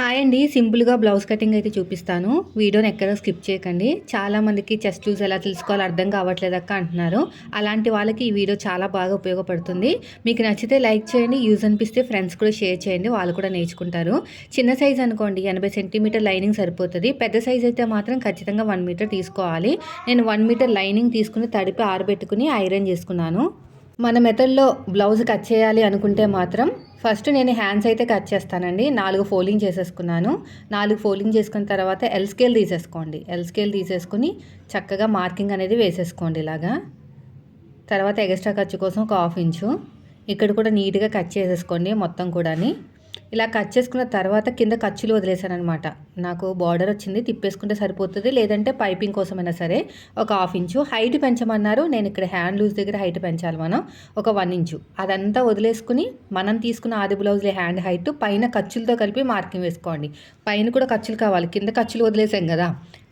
Hi అండి సింపుల్గా blouse cutting అయితే చూపిస్తాను. వీడియోని ఎక్కడ స్కిప్ చేయకండి. చాలా మందికి చెస్ట్ లూజ్ ఎలా తెలుసుకోవాలో అర్థం కావట్లేదు అక్క అంటున్నారు. అలాంటి వాళ్ళకి ఈ వీడియో చాలా బాగా ఉపయోగపడుతుంది. మీకు నచ్చితే లైక్ చేయండి యూజ్ అనిపిస్తే ఫ్రెండ్స్ కూడా షేర్ చేయండి వాళ్ళు కూడా నేర్చుకుంటారు. చిన్న సైజ్ అనుకోండి ఎనభై సెంటీమీటర్ లైనింగ్ సరిపోతుంది. పెద్ద సైజ్ అయితే మాత్రం ఖచ్చితంగా వన్ మీటర్ తీసుకోవాలి. నేను వన్ మీటర్ లైనింగ్ తీసుకుని తడిపి ఆరబెట్టుకుని ఐరన్ చేసుకున్నాను. మన మెథడ్లో బ్లౌజ్ కట్ చేయాలి అనుకుంటే మాత్రం ఫస్ట్ నేను హ్యాండ్స్ అయితే కట్ చేస్తానండి. నాలుగు ఫోల్డింగ్ చేసేసుకున్నాను. నాలుగు ఫోల్డింగ్ చేసుకున్న తర్వాత ఎల్ స్కేల్ తీసేసుకోండి. ఎల్ స్కేల్ తీసేసుకుని చక్కగా మార్కింగ్ అనేది వేసేసుకోండి ఇలాగా. తర్వాత ఎక్స్ట్రా ఖర్చు కోసం ఒక హాఫ్ ఇంచు. ఇక్కడ కూడా నీట్గా కట్ చేసేసుకోండి మొత్తం కూడాని. ఇలా కట్ చేసుకున్న తర్వాత కింద ఖర్చులు వదిలేసానమాట నాకు బార్డర్ వచ్చింది తిప్పేసుకుంటే సరిపోతుంది లేదంటే పైపింగ్ కోసమైనా సరే ఒక హాఫ్ ఇంచు హైట్ పెంచమన్నారు. నేను ఇక్కడ హ్యాండ్ లూజ్ దగ్గర హైట్ పెంచాలి మనం ఒక వన్ ఇంచు. అదంతా వదిలేసుకుని మనం తీసుకున్న ఆది బ్లౌజ్లే హ్యాండ్ హైట్ పైన ఖర్చులతో కలిపి మార్కింగ్ వేసుకోండి. పైన కూడా ఖర్చులు కావాలి కింద ఖర్చులు వదిలేసాం కదా.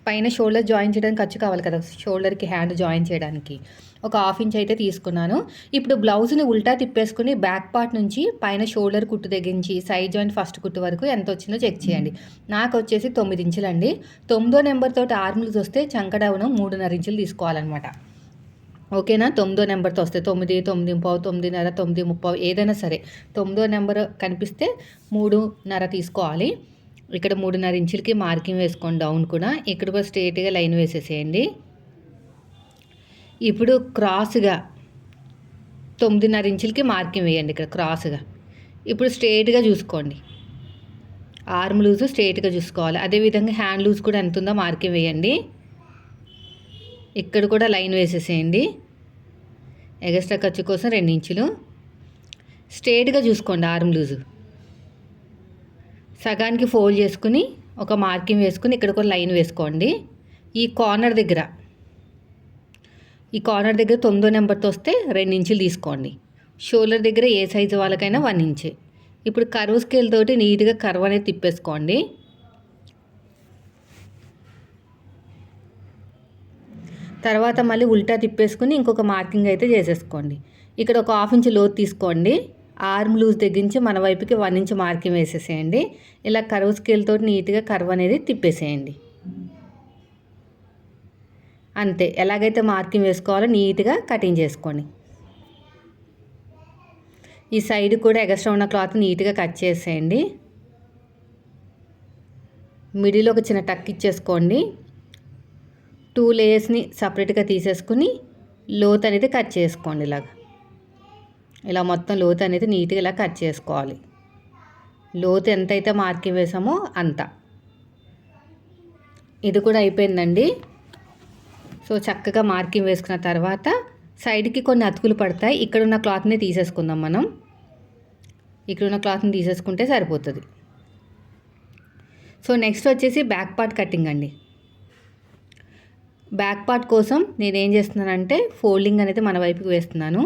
పైన షోల్డర్ జాయిన్ చేయడానికి ఖర్చు కావాలి కదా. షోల్డర్కి హ్యాండ్ జాయిన్ చేయడానికి. ఒక హాఫ్ ఇంచ్ అయితే తీసుకున్నాను. ఇప్పుడు బ్లౌజ్ని ఉల్టా తిప్పేసుకుని బ్యాక్ పార్ట్ నుంచి పైన షోల్డర్ కుట్టు తెగించి సైడ్ జాయింట్ ఫస్ట్ కుట్టు వరకు ఎంత వచ్చిందో చెక్ చేయండి. నాకు వచ్చేసి తొమ్మిది ఇంచులండి. తొమ్మిదో నెంబర్తో ఆర్మ్లు చూస్తే వస్తే చంకడవును మూడున్నర ఇంచులు తీసుకోవాలన్నమాట. ఓకేనా? తొమ్మిదో నెంబర్తో వస్తే తొమ్మిది తొమ్మిది పావు తొమ్మిదిన్నర తొమ్మిది ముప్పావు ఏదైనా సరే. తొమ్మిదో నెంబర్ కనిపిస్తే మూడున్నర తీసుకోవాలి. ఇక్కడ మూడున్నర ఇంచులకి మార్కింగ్ వేసుకోండి డౌన్ కూడా. ఇక్కడ కూడా స్ట్రేట్గా లైన్ వేసేసేయండి. ఇప్పుడు క్రాస్గా తొమ్మిదిన్నర ఇంచులకి మార్కింగ్ వేయండి ఇక్కడ క్రాస్గా ఇప్పుడు స్ట్రేట్గా చూసుకోండి. ఆర్మ్ లూజ్ స్ట్రేట్గా చూసుకోవాలి. అదేవిధంగా హ్యాండ్ లూజ్ కూడా ఎంత ఉందో మార్కింగ్ వేయండి. ఇక్కడ కూడా లైన్ వేసేసేయండి. ఎగస్ట్రా ఖర్చు కోసం రెండు ఇంచులు. స్ట్రేట్గా చూసుకోండి ఆర్మ్ లూజు సగానికి ఫోల్డ్ చేసుకుని ఒక మార్కింగ్ వేసుకుని ఇక్కడ ఒక లైన్ వేసుకోండి. ఈ కార్నర్ దగ్గర ఈ కార్నర్ దగ్గర తొమ్మిదో నెంబర్తో వస్తే రెండు ఇంచులు తీసుకోండి. షోల్డర్ దగ్గర ఏ సైజు వాళ్ళకైనా వన్ ఇంచ్. ఇప్పుడు కర్వ్ స్కేల్ తోటి నీట్గా కర్వ్ అనేది తిప్పేసుకోండి. తర్వాత మళ్ళీ ఉల్టా తిప్పేసుకుని ఇంకొక మార్కింగ్ అయితే చేసేసుకోండి. ఇక్కడ ఒక హాఫ్ ఇంచ్ లోతు తీసుకోండి. ఆర్మ్ లూజ్ తెగించి మన వైపుకి వన్ ఇంచ్ మార్కింగ్ వేసేసేయండి. ఇలా కర్వ్ స్కేల్తో నీట్గా కర్వ్ అనేది తిప్పేసేయండి. అంతే ఎలాగైతే మార్కింగ్ వేసుకోవాలో నీట్గా కటింగ్ చేసుకోండి. ఈ సైడ్ కూడా ఎగస్ట్రా ఉన్న క్లాత్ నీట్గా కట్ చేసేయండి. మిడిల్ ఒక చిన్న టక్ ఇచ్చేసుకోండి. టూ లేయర్స్ని సపరేట్గా తీసేసుకుని లోత్ అనేది కట్ చేసుకోండి ఇలాగా. ఇలా మొత్తం లోతు అనేది నీట్గా ఇలా కట్ చేసుకోవాలి. లోతు ఎంతైతే మార్కింగ్ వేసామో అంత. ఇది కూడా అయిపోయిందండి. సో చక్కగా మార్కింగ్ వేసుకున్న తర్వాత సైడ్కి కొన్ని అతుకులు పడతాయి. ఇక్కడ ఉన్న క్లాత్ని తీసేసుకుందాం మనం. ఇక్కడ ఉన్న క్లాత్ని తీసేసుకుంటే సరిపోతుంది. సో నెక్స్ట్ వచ్చేసి బ్యాక్ పార్ట్ కటింగ్ అండి. బ్యాక్ పార్ట్ కోసం నేను ఏం చేస్తున్నానంటే ఫోల్డింగ్ అనేది మన వైపుకి వేస్తున్నాను.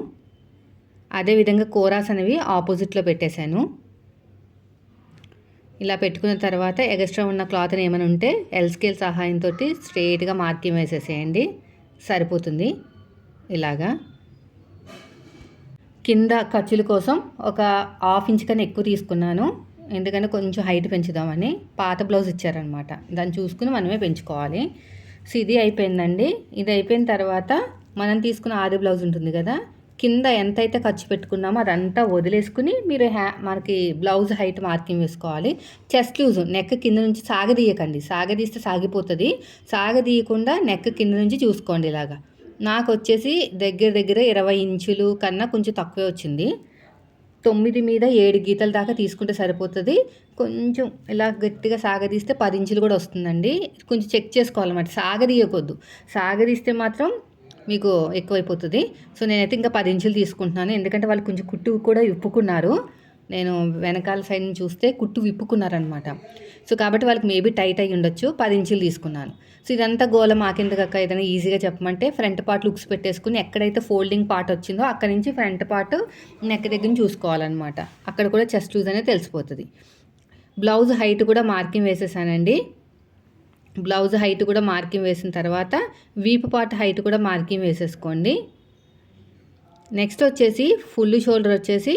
అదేవిధంగా కోరాస్ అనేవి ఆపోజిట్లో పెట్టేశాను. ఇలా పెట్టుకున్న తర్వాత ఎగస్ట్రా ఉన్న క్లాత్ని ఏమైనా ఉంటే ఎల్ స్కేల్ సహాయంతో స్ట్రేట్గా మార్కింగ్ వేసేసేయండి. సరిపోతుంది. ఇలాగా. కింద ఖర్చుల కోసం ఒక హాఫ్ ఇంచ్ కన్నా ఎక్కువ తీసుకున్నాను. ఎందుకంటే కొంచెం హైట్ పెంచుదామని పాత బ్లౌజ్ ఇచ్చారనమాట. దాన్ని చూసుకుని మనమే పెంచుకోవాలి. సో ఇది అయిపోయిందండి. ఇది అయిపోయిన తర్వాత మనం తీసుకున్న ఆది బ్లౌజ్ ఉంటుంది కదా కింద ఎంతైతే ఖర్చు పెట్టుకున్నామో అదంతా వదిలేసుకుని మీరు హ్యా మనకి బ్లౌజ్ హైట్ మార్కింగ్ వేసుకోవాలి. చెస్ట్ లూజ్ నెక్ కింద నుంచి సాగదీయకండి. సాగదీస్తే సాగిపోతుంది. సాగదీయకుండా నెక్ కింద నుంచి చూసుకోండి ఇలాగా. నాకు వచ్చేసి దగ్గర దగ్గర ఇరవై ఇంచులు కన్నా కొంచెం తక్కువే వచ్చింది. తొమ్మిది మీద ఏడు గీతల దాకా తీసుకుంటే సరిపోతుంది. కొంచెం ఇలా గట్టిగా సాగదీస్తే పది ఇంచులు కూడా వస్తుందండి. కొంచెం చెక్ చేసుకోవాలన్నమాట. సాగదీయకొద్దు సాగదీస్తే మాత్రం మీకు ఎక్కువైపోతుంది. సో నేనైతే ఇంకా పది ఇంచులు తీసుకుంటున్నాను. ఎందుకంటే వాళ్ళు కొంచెం కుట్టు కూడా విప్పుకున్నారు. నేను వెనకాల సైడ్ నుంచి చూస్తే కుట్టు విప్పుకున్నారనమాట. సో కాబట్టి వాళ్ళకి మేబీ టైట్ అయ్యి ఉండొచ్చు. పది ఇంచులు తీసుకున్నాను. సో ఇదంతా గోల మాకెందుకక్క? ఏదైనా ఈజీగా చెప్పమంటే ఫ్రంట్ పార్ట్ లుక్స్ పెట్టేసుకుని ఎక్కడైతే ఫోల్డింగ్ పార్ట్ వచ్చిందో అక్కడ నుంచి ఫ్రంట్ పార్ట్ నెక్ దగ్గర చూసుకోవాలన్నమాట. అక్కడ కూడా చెస్ట్ లూజ్ అనేది తెలిసిపోతుంది. బ్లౌజ్ హైట్ కూడా మార్కింగ్ వేసేసానండి. బ్లౌజ్ హైట్ కూడా మార్కింగ్ వేసిన తర్వాత వీపు పాట హైట్ కూడా మార్కింగ్ వేసేసుకోండి. నెక్స్ట్ వచ్చేసి ఫుల్ షోల్డర్ వచ్చేసి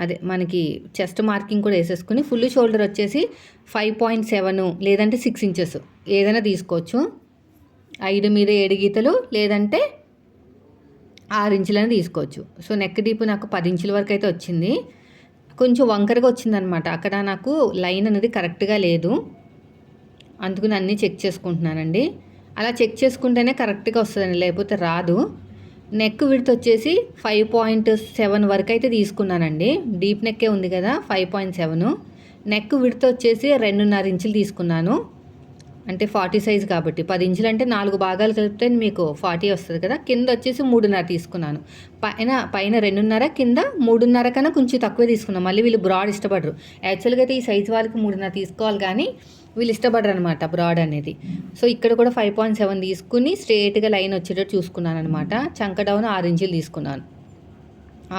అదే మనకి చెస్ట్ మార్కింగ్ కూడా వేసేసుకుని ఫుల్ షోల్డర్ వచ్చేసి ఫైవ్ పాయింట్ సెవెన్ లేదంటే సిక్స్ ఇంచెస్ ఏదైనా తీసుకోవచ్చు. ఐదు మీద ఏడు గీతలు లేదంటే ఆరు ఇంచులని తీసుకోవచ్చు. సో నెక్ డీప్ నాకు పది ఇంచుల వరకు అయితే వచ్చింది. కొంచెం వంకరగా వచ్చిందనమాట. అక్కడ నాకు లైన్ అనేది కరెక్ట్గా లేదు. అందుకని అన్నీ చెక్ చేసుకుంటున్నానండి. అలా చెక్ చేసుకుంటేనే కరెక్ట్గా వస్తుందండి లేకపోతే రాదు. నెక్ విడత్ వచ్చేసి ఫైవ్ పాయింట్ సెవెన్ వరకు అయితే తీసుకున్నానండి. డీప్ నెక్కే ఉంది కదా five point seven. Neck width వచ్చేసి రెండున్నర ఇంచులు తీసుకున్నాను. అంటే ఫార్టీ సైజ్ కాబట్టి పది ఇంచులు అంటే నాలుగు భాగాలు కలిపితే మీకు ఫార్టీ వస్తుంది కదా. కింద వచ్చేసి మూడున్నర తీసుకున్నాను. పైన పైన రెండున్నర కింద మూడున్నర కన్నా కొంచెం తక్కువే తీసుకున్నాను. మళ్ళీ వీళ్ళు బ్రాడ్ ఇష్టపడరు. యాక్చువల్గా అయితే ఈ సైజ్ వాళ్ళకి మూడున్నర తీసుకోవాలి కానీ వీళ్ళు ఇష్టపడరు అనమాట బ్రాడ్ అనేది. సో ఇక్కడ కూడా ఫైవ్ పాయింట్ సెవెన్ తీసుకుని స్ట్రేట్గా లైన్ వచ్చేటట్టు చూసుకున్నాను అనమాట చంక డౌన్ ఆరు ఇంచులు తీసుకున్నాను.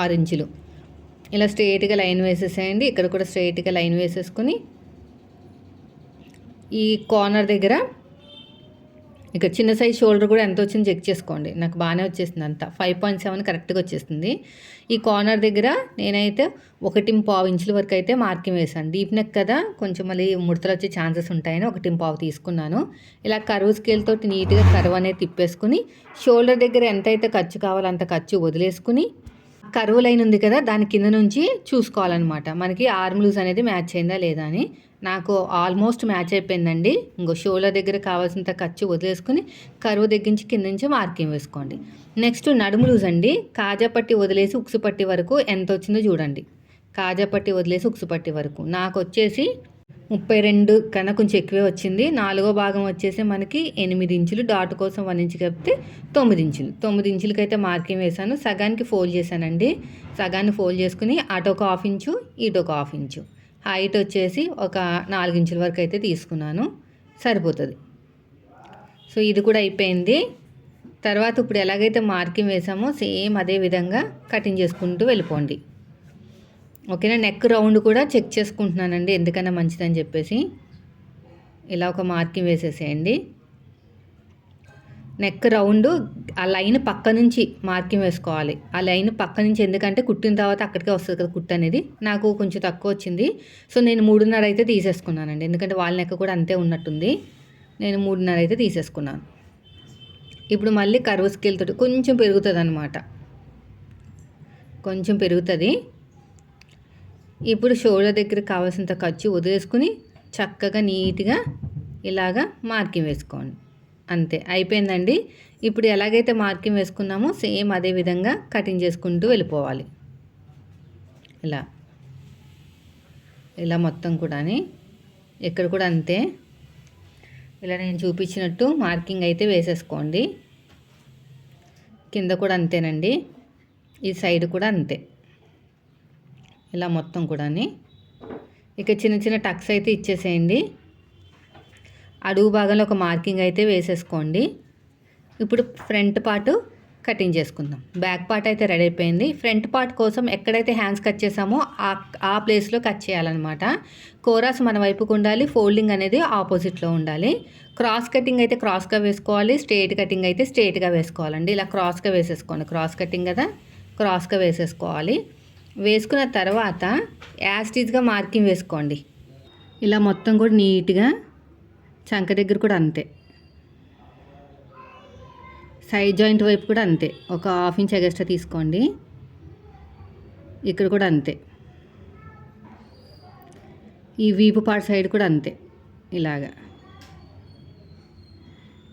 ఆరు ఇంచులు. ఇలా స్ట్రేట్గా లైన్ వేసేసేయండి. ఇక్కడ కూడా స్ట్రేట్గా లైన్ వేసేసుకుని ఈ కార్నర్ దగ్గర. ఇక చిన్న సైజ్ షోల్డర్ కూడా ఎంత వచ్చింది చెక్ చేసుకోండి. నాకు బాగానే వచ్చేసింది అంతా. ఫైవ్ పాయింట్ సెవెన్ కరెక్ట్గా వచ్చేసింది. ఈ కార్నర్ దగ్గర నేనైతే ఒకటి పావు ఇంచుల వరకు అయితే మార్కింగ్ వేసాను డీప్ నెక్ కదా కొంచెం మళ్ళీ ముడతలు వచ్చే ఛాన్సెస్ ఉంటాయని ఒకటి పావు తీసుకున్నాను. ఇలా కరువు స్కేల్ తోటి నీట్గా కరువు అనేది తిప్పేసుకుని షోల్డర్ దగ్గర ఎంత అయితే ఖర్చు కావాలో అంత ఖర్చు వదిలేసుకుని కరువు లైన్ ఉంది కదా దాని కింద నుంచి చూసుకోవాలన్నమాట. మనకి ఆర్మ్ లూజ్ అనేది మ్యాచ్ అయిందా లేదా అని. నాకు ఆల్మోస్ట్ మ్యాచ్ అయిపోయిందండి. ఇంకో షోల దగ్గర కావాల్సినంత ఖర్చు వదిలేసుకుని కరువు దగ్గర నుంచి కింద నుంచి మార్కింగ్ వేసుకోండి. నెక్స్ట్ నడుము లూజ్ అండి. కాజాపట్టి వదిలేసి ఉక్సుపట్టి వరకు ఎంత వచ్చిందో చూడండి. కాజాపట్టి వదిలేసి ఉక్సుపట్టి వరకు. నాకు వచ్చేసి ముప్పై రెండు కన్నా కొంచెం ఎక్కువే వచ్చింది. నాలుగో భాగం వచ్చేసి మనకి ఎనిమిది ఇంచులు. డాట్ కోసం వన్ ఇంచు కలిపితే తొమ్మిది ఇంచులు. తొమ్మిది ఇంచులకైతే మార్కింగ్ వేసాను సగానికి ఫోల్డ్ చేశానండి. సగాన్ని ఫోల్డ్ చేసుకుని అటొక హాఫ్ ఇంచు ఇటొక హాఫ్ ఇంచు. హైట్ వచ్చేసి ఒక నాలుగు ఇంచుల వరకు అయితే తీసుకున్నాను. సరిపోతుంది. సో ఇది కూడా అయిపోయింది. తర్వాత ఇప్పుడు ఎలాగైతే మార్కింగ్ వేసామో సేమ్ అదే విధంగా కటింగ్ చేసుకుంటూ వెళ్ళిపోండి. ఓకేనా? నెక్ రౌండ్ కూడా చెక్ చేసుకుంటున్నానండి. ఎందుకన్నా మంచిదని చెప్పేసి. ఇలా ఒక మార్కింగ్ వేసేసేయండి. నెక్ రౌండ్ ఆ లైన్ పక్క నుంచి మార్కింగ్ వేసుకోవాలి. ఆ లైన్ పక్క నుంచి ఎందుకంటే కుట్టిన తర్వాత అక్కడికే వస్తుంది కదా కుట్టు అనేది. నాకు కొంచెం తక్కువ వచ్చింది. సో నేను మూడున్నర అయితే తీసేసుకున్నానండి. ఎందుకంటే వాళ్ళ నెక్క కూడా అంతే ఉన్నట్టుంది. నేను మూడున్నర అయితే తీసేసుకున్నాను. ఇప్పుడు మళ్ళీ కర్వ్ స్కేల్ తోటి కొంచెం పెరుగుతుంది అనమాట కొంచెం పెరుగుతుంది. ఇప్పుడు షోల్డర్ దగ్గర కావాల్సినంత ఖర్చు వదిలేసుకుని చక్కగా నీట్గా ఇలాగా మార్కింగ్ వేసుకోండి. అంతే. అయిపోయిందండి. ఇప్పుడు ఎలాగైతే మార్కింగ్ వేసుకున్నామో సేమ్ అదే విధంగా కటింగ్ చేసుకుంటూ వెళ్ళిపోవాలి. ఇలా. ఇలా మొత్తం కూడా ఇక్కడ కూడా అంతే. ఇలా నేను చూపించినట్టు మార్కింగ్ అయితే వేసేసుకోండి. కింద కూడా అంతేనండి. ఈ సైడ్ కూడా అంతే. ఇలా మొత్తం కూడా ఇక చిన్న చిన్న టక్స్ అయితే ఇచ్చేసేయండి. అడుగు భాగంలో ఒక మార్కింగ్ అయితే వేసేసుకోండి. ఇప్పుడు ఫ్రంట్ పార్ట్ కటింగ్ చేసుకుందాం. బ్యాక్ పార్ట్ అయితే రెడీ అయిపోయింది. ఫ్రంట్ పార్ట్ కోసం ఎక్కడైతే హ్యాండ్స్ కట్ చేసామో ఆ ఆ ప్లేస్లో కట్ చేయాలన్నమాట. కోరాస్ మన వైపుకు ఉండాలి. ఫోల్డింగ్ అనేది ఆపోజిట్లో ఉండాలి. క్రాస్ కటింగ్ అయితే క్రాస్గా వేసుకోవాలి. స్ట్రేట్ కటింగ్ అయితే స్ట్రేట్గా వేసుకోవాలండి. ఇలా క్రాస్గా వేసేసుకోండి. క్రాస్ కటింగ్ కదా? క్రాస్గా వేసేసుకోవాలి. వేసుకున్న తర్వాత యాస్టీజ్గా మార్కింగ్ వేసుకోండి. ఇలా మొత్తం కూడా నీట్గా చంక దగ్గర కూడా అంతే. సైడ్ జాయింట్ వైపు కూడా అంతే. ఒక హాఫ్ ఇంచ్ ఎగస్ట్రా తీసుకోండి. ఇక్కడ కూడా అంతే. ఈ వీపు పార్ట్ సైడ్ కూడా అంతే. ఇలాగా.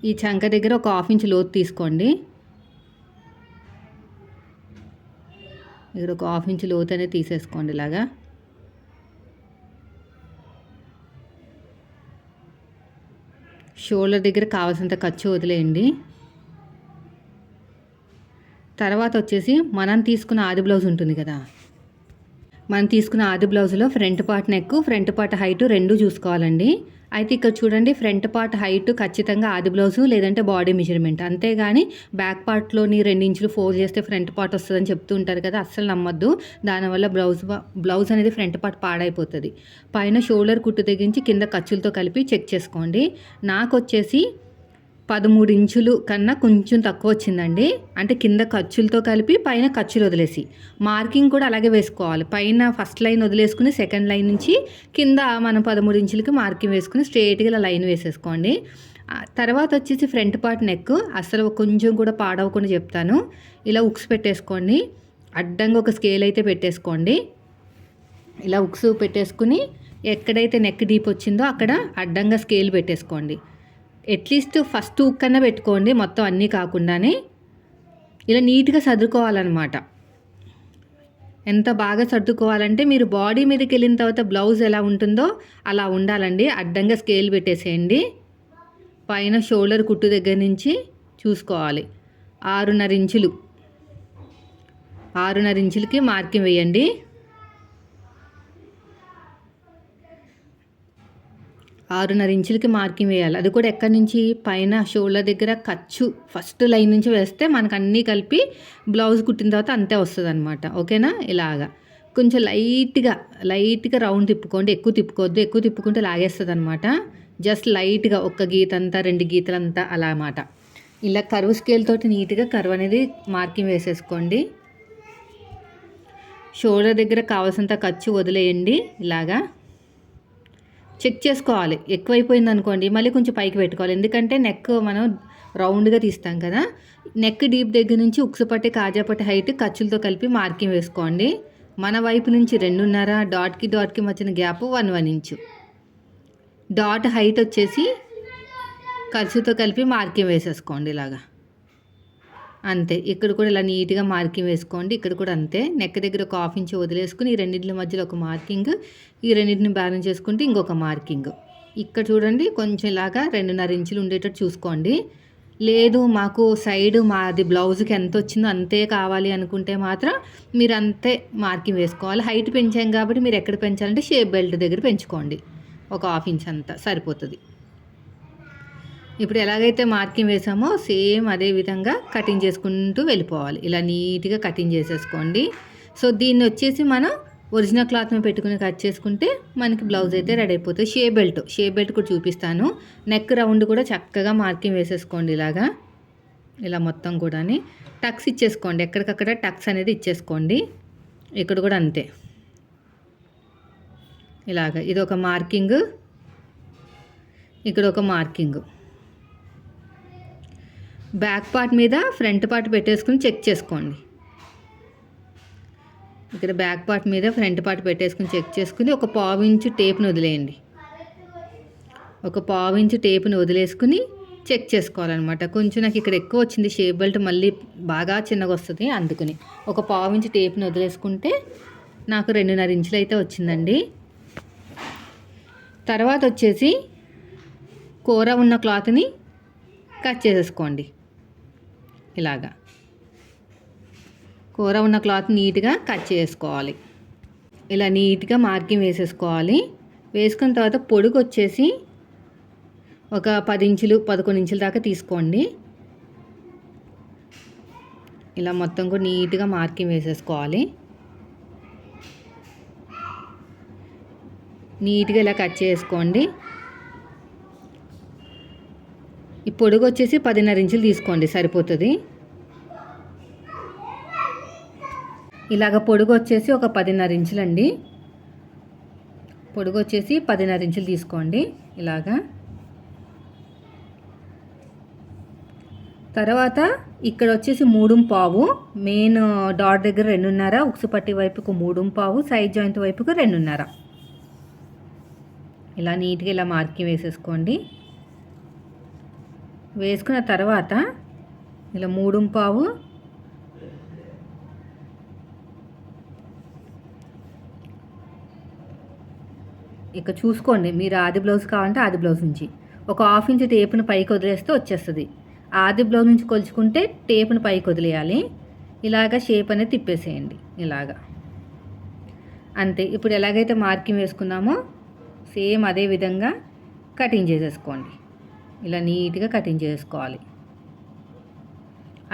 ఈ చంక దగ్గర ఒక హాఫ్ ఇంచ్ లోతు తీసుకోండి. ఇక్కడ ఒక హాఫ్ ఇంచ్ లోతనే తీసేసుకోండి ఇలాగా. షోల్డర్ దగ్గర కావాల్సినంత ఖర్చు వదిలేయండి. తర్వాత వచ్చేసి మనం తీసుకున్న ఆది బ్లౌజ్ ఉంటుంది కదా. మనం తీసుకున్న ఆది బ్లౌజ్లో front part neck front part height రెండు చూసుకోవాలండి. అయితే ఇక్కడ చూడండి ఫ్రంట్ పార్ట్ హైట్ ఖచ్చితంగా ఆది బ్లౌజు లేదంటే బాడీ మెజర్మెంట్. అంతేగాని బ్యాక్ పార్ట్లోని రెండు ఇంచులు ఫోర్ చేస్తే ఫ్రంట్ పార్ట్ వస్తుందని చెప్తూ ఉంటారు కదా అస్సలు నమ్మద్దు. దానివల్ల బ్లౌజ్ బ్లౌజ్ అనేది ఫ్రంట్ పార్ట్ పాడైపోతుంది. పైన షోల్డర్ కుట్టు తెగించి కింద ఖర్చులతో కలిపి చెక్ చేసుకోండి. నాకు వచ్చేసి పదమూడు ఇంచులు కన్నా కొంచెం తక్కువ వచ్చిందండి. అంటే కింద ఖర్చులతో కలిపి పైన ఖర్చులు వదిలేసి. మార్కింగ్ కూడా అలాగే వేసుకోవాలి. పైన ఫస్ట్ లైన్ వదిలేసుకుని సెకండ్ లైన్ నుంచి కింద మనం పదమూడు ఇంచులకి మార్కింగ్ వేసుకుని స్ట్రేట్గా ఇలా లైన్ వేసేసుకోండి. తర్వాత వచ్చేసి ఫ్రంట్ పార్ట్ నెక్. అసలు కొంచెం కూడా పాడవకుండా చెప్తాను. ఇలా ఉక్స్ పెట్టేసుకోండి. అడ్డంగా ఒక స్కేల్ అయితే పెట్టేసుకోండి. ఇలా ఉక్స్ పెట్టేసుకుని ఎక్కడైతే నెక్ డీప్ వచ్చిందో అక్కడ అడ్డంగా స్కేల్ పెట్టేసుకోండి. అట్లీస్ట్ ఫస్ట్ ఉక్కన్నా పెట్టుకోండి మొత్తం అన్నీ కాకుండానే. ఇలా నీట్గా సర్దుకోవాలన్నమాట. ఎంత బాగా సర్దుకోవాలంటే మీరు బాడీ మీదకి వెళ్ళిన తర్వాత బ్లౌజ్ ఎలా ఉంటుందో అలా ఉండాలండి. అడ్డంగా స్కేల్ పెట్టేసేయండి. పైన షోల్డర్ కుట్టు దగ్గర నుంచి చూసుకోవాలి. ఆరున్నర ఇంచులు. ఆరున్నర ఇంచులకి మార్కింగ్ వేయండి. ఆరున్నర ఇంచులకి మార్కింగ్ వేయాలి. అది కూడా ఎక్కడి నుంచి? పైన షోల్డర్ దగ్గర ఖర్చు ఫస్ట్ లైన్ నుంచి వేస్తే మనకు అన్నీ కలిపి బ్లౌజ్ కుట్టిన తర్వాత అంతే వస్తుంది అనమాట ఓకేనా? ఇలాగా. కొంచెం లైట్గా లైట్గా రౌండ్ తిప్పుకోండి. ఎక్కువ తిప్పుకోవద్దు. ఎక్కువ తిప్పుకుంటే లాగేస్తుంది అనమాట జస్ట్ లైట్గా ఒక్క గీత అంతా రెండు గీతలంతా అలా అన్నమాట. ఇలా కరువు స్కేల్ తోటి నీట్గా కరువు అనేది మార్కింగ్ వేసేసుకోండి. షోల్డర్ దగ్గర కావాల్సినంత ఖర్చు వదిలేయండి. ఇలాగా. చెక్ చేసుకోవాలి. ఎక్కువైపోయింది అనుకోండి మళ్ళీ కొంచెం పైకి పెట్టుకోవాలి. ఎందుకంటే నెక్ మనం రౌండ్గా తీస్తాం కదా. నెక్ డీప్ దగ్గర నుంచి ఉక్సుపట్టి కాజాపట్టి హైట్ ఖర్చులతో కలిపి మార్కింగ్ వేసుకోండి. మన వైపు నుంచి రెండున్నర డాట్కి డాట్కి మధ్యన gap one one inch. Dot height వచ్చేసి ఖర్చుతో కలిపి మార్కింగ్ వేసేసుకోండి ఇలాగా. అంతే. ఇక్కడ కూడా ఇలా నీట్గా మార్కింగ్ వేసుకోండి. ఇక్కడ కూడా అంతే. నెక్ దగ్గర ఒక హాఫ్ ఇంచ్ వదిలేసుకుని ఈ రెండింటి మధ్యలో ఒక మార్కింగ్ ఈ రెండింటిని బ్యాలెన్స్ చేసుకుంటే ఇంకొక మార్కింగ్. ఇక్కడ చూడండి కొంచెం ఇలాగా రెండున్నర ఇంచులు ఉండేటట్టు చూసుకోండి. లేదు మాకు సైడ్ మాది బ్లౌజ్కి ఎంత వచ్చిందో అంతే కావాలి అనుకుంటే మాత్రం మీరు అంతే మార్కింగ్ వేసుకోవాలి. హైట్ పెంచాం కాబట్టి మీరు ఎక్కడ పెంచాలంటే షేప్ బెల్ట్ దగ్గర పెంచుకోండి. ఒక హాఫ్ ఇంచ్ అంతా సరిపోతుంది. ఇప్పుడు ఎలాగైతే మార్కింగ్ వేసామో సేమ్ అదే విధంగా కటింగ్ చేసుకుంటూ వెళ్ళిపోవాలి. ఇలా నీట్గా కటింగ్ చేసేసుకోండి. సో దీన్ని వచ్చేసి మనం ఒరిజినల్ క్లాత్ మీద పెట్టుకుని కట్ చేసుకుంటే మనకి బ్లౌజ్ అయితే రెడీ అయిపోతుంది. షే బెల్ట్ షే బెల్ట్ కూడా చూపిస్తాను. నెక్ రౌండ్ కూడా చక్కగా మార్కింగ్ వేసేసుకోండి ఇలాగా. ఇలా మొత్తం కూడా టక్స్ ఇచ్చేసుకోండి. ఎక్కడికక్కడ టక్స్ అనేది ఇచ్చేసుకోండి. ఇక్కడ కూడా అంతే. ఇలాగ ఇది ఒక మార్కింగ్. ఇక్కడ ఒక మార్కింగ్. బ్యాక్ పార్ట్ మీద ఫ్రంట్ పార్ట్ పెట్టేసుకుని చెక్ చేసుకోండి. ఇక్కడ బ్యాక్ పార్ట్ మీద ఫ్రంట్ పార్ట్ పెట్టేసుకుని చెక్ చేసుకుని ఒక పావు ఇంచు టేప్ని వదిలేయండి. ఒక పావు ఇంచు టేప్ని వదిలేసుకుని చెక్ చేసుకోవాలన్నమాట. కొంచెం నాకు ఇక్కడ ఎక్కువ వచ్చింది షేప్ బెల్ట్ మళ్ళీ బాగా చిన్నగా వస్తుంది అందుకుని. ఒక పావు ఇంచు టేప్ని వదిలేసుకుంటే నాకు రెండున్నర ఇంచులు అయితే వచ్చిందండి. తర్వాత వచ్చేసి కూర ఉన్న క్లాత్ని కట్ చేసేసుకోండి. ఇలాగా. కూర ఉన్న క్లాత్ నీట్గా కట్ చేసుకోవాలి. ఇలా నీట్గా మార్కింగ్ వేసేసుకోవాలి. వేసుకున్న తర్వాత పొడుగు వచ్చేసి ఒక పది ఇంచులు పదకొండు ఇంచుల దాకా తీసుకోండి. ఇలా మొత్తం కూడా నీట్గా మార్కింగ్ వేసేసుకోవాలి. నీట్గా ఇలా కట్ చేసుకోండి. ఈ పొడుగు వచ్చేసి పదిన్నర ఇంచులు తీసుకోండి సరిపోతుంది. ఇలాగ పొడుగు వచ్చేసి ఒక పదిన్నర ఇంచులండి. పొడుగు వచ్చేసి పదిన్నర ఇంచులు తీసుకోండి ఇలాగా. తర్వాత ఇక్కడ వచ్చేసి మూడుం పావు మెయిన్ డాట్ దగ్గర రెండున్నర ఉక్సుపట్టి వైపుకు మూడుం పావు సైడ్ జాయింట్ వైపుకు రెండున్నర. ఇలా నీట్గా ఇలా మార్కింగ్ వేసేసుకోండి. వేసుకున్న తర్వాత ఇలా మూడు పావు ఇక చూసుకోండి మీరు ఆది బ్లౌజ్ కావాలంటే ఆది బ్లౌజ్ నుంచి. ఒక హాఫ్ ఇంచ్ టేపును పైకి వదిలేస్తే వచ్చేస్తుంది. ఆది బ్లౌజ్ నుంచి కొలుచుకుంటే టేపును పైకి వదిలేయాలి. ఇలాగ షేప్ అనేది తిప్పేసేయండి ఇలాగా. అంతే ఇప్పుడు ఎలాగైతే మార్కింగ్ వేసుకున్నామో సేమ్ అదే విధంగా కటింగ్ చేసేసుకోండి. ఇలా నీట్గా కటింగ్ చేసుకోవాలి.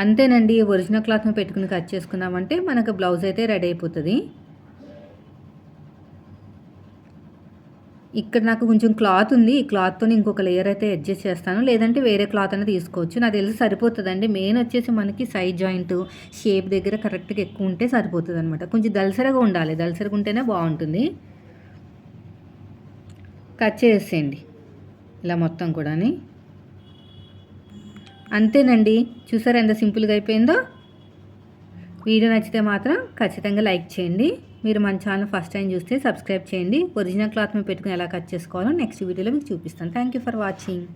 అంతేనండి ఒరిజినల్ క్లాత్ను పెట్టుకుని కట్ చేసుకున్నామంటే మనకు బ్లౌజ్ అయితే రెడీ అయిపోతుంది. ఇక్కడ నాకు కొంచెం క్లాత్ ఉంది ఈ క్లాత్తో ఇంకొక లేయర్ అయితే అడ్జస్ట్ చేస్తాను. లేదంటే వేరే క్లాత్ అనేది తీసుకోవచ్చు. నాకు తెలిసి సరిపోతుందండి. మెయిన్ వచ్చేసి మనకి సైడ్ జాయింట్ షేప్ దగ్గర కరెక్ట్గా ఎక్కువ ఉంటే సరిపోతుంది అనమాట కొంచెం దలసరగా ఉండాలి. దలసరగా ఉంటేనే బాగుంటుంది. కట్ చేసేయండి. ఇలా మొత్తం కూడాని. అంతేనండి. చూసారా ఎంత సింపుల్గా అయిపోయిందో? వీడియో నచ్చితే మాత్రం ఖచ్చితంగా లైక్ చేయండి. మీరు మన ఛానల్ ఫస్ట్ టైం చూస్తే సబ్స్క్రైబ్ చేయండి. ఒరిజినల్ క్లాత్ మీద పెట్టుకుని ఎలా కట్ చేసుకోవాలో నెక్స్ట్ వీడియోలో మీకు చూపిస్తాను. Thank you for watching.